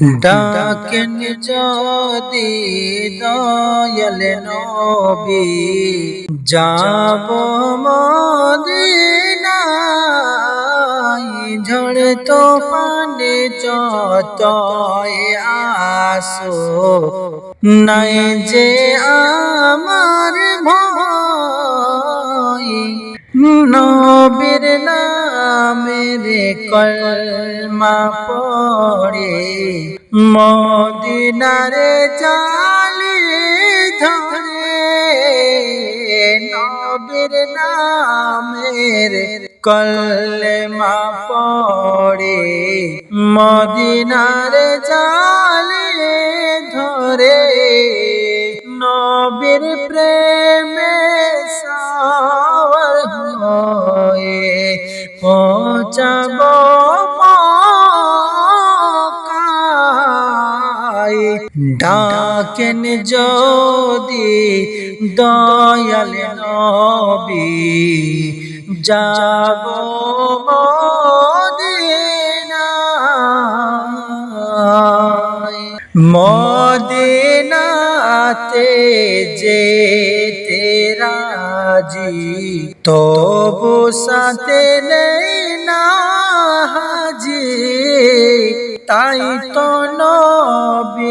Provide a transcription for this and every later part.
ডাকেন যদি দয়াল নবী, যাব মদিনায় ঝড় তো পানে চতয় আসো নাই যে আমার ভয় কলমা পড়ে মদিনারে চালি ধরে নবীর নামের কলমা পড়ে। মদিনারে চালি ধরে ডাকেন যদি দয়াল নবী যাব মদিনাতে যে তেরাজি তবু সাথে নেই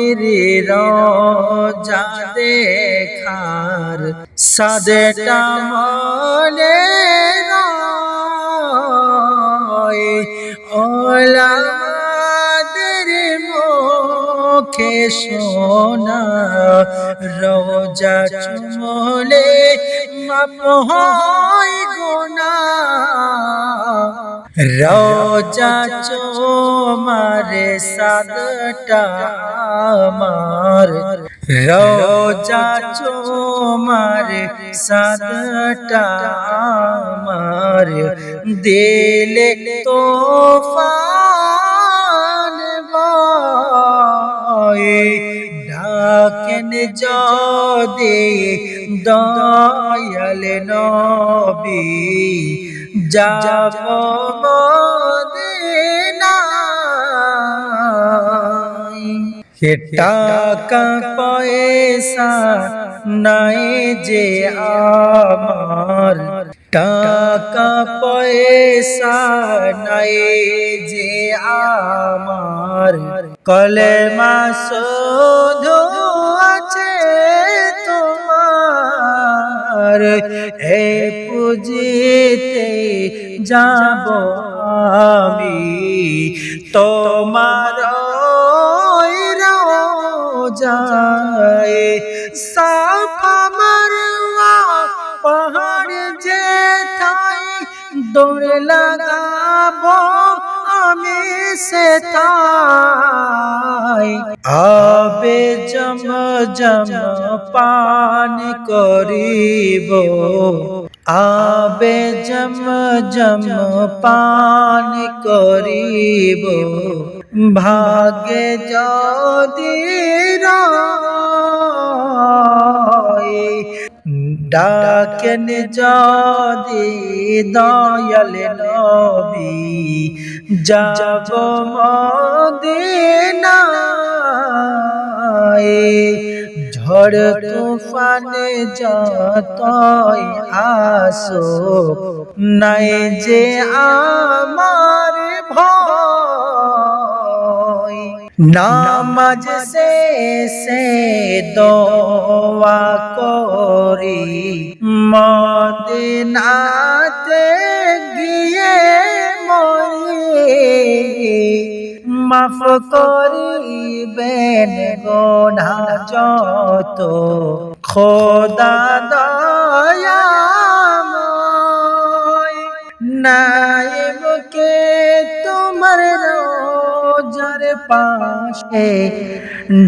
নবীর রোজা দেখার সাদেটা মনে রয়। ওলাদের মুখে সোনা রোজা চুমলে মাপ হয় গোনা রোজা চোমারে সাদটা আমার রোজা চোমারে সাদটা আমার দিলে বয় ডাকেন যদি দয়াল নবী যাব টাকা পয়সা নাই যে আমার টাকা পয়সা নাই যে আমার কলেমা শুধু তোমার এ পুজিতে যাব আমি। তোমার যায় সাফা মারওয়া পাহাড় যে থাই দৌড় লাগাবো। আমি সে তাই আবে জম জম পান করিব। আবে জম জম পান করিব। ভাগে যদি রয় ডাকেন যদি দয়াল নবী যাব মদিনায়। ঝড় তুফানে যতই আসো নাই যে আমার ভয় নামাজ শেষে দোয়া করি। মদিনাতে গিয়ে মরি মাফ করিবেন গোনা যত। খোদা দয়াময় নাইবকে পাশে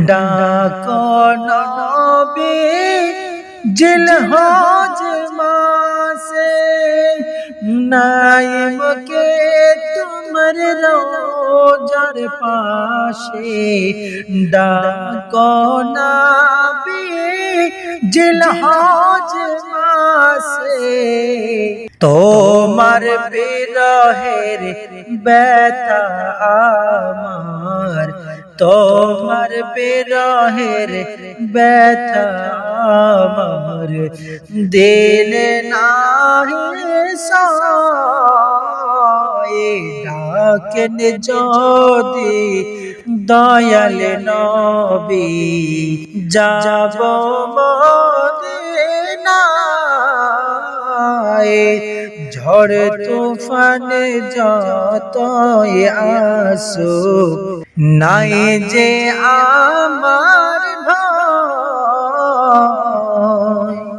ডাক নবী জিল হজ মাসে। নাইবকে তোমার রোজার পাশে ডাক নবী জিল হজ মাসে। তোমার বিরহের ব্যথা আমার, তোমার বিরহের ব্যথা আমার। দিলে নাহি সয়ে, ডাকেন যদি দয়াল নবী, যাব মদিনায় ঝড় তুফানে যত আসো নাই যে আমার ভয়।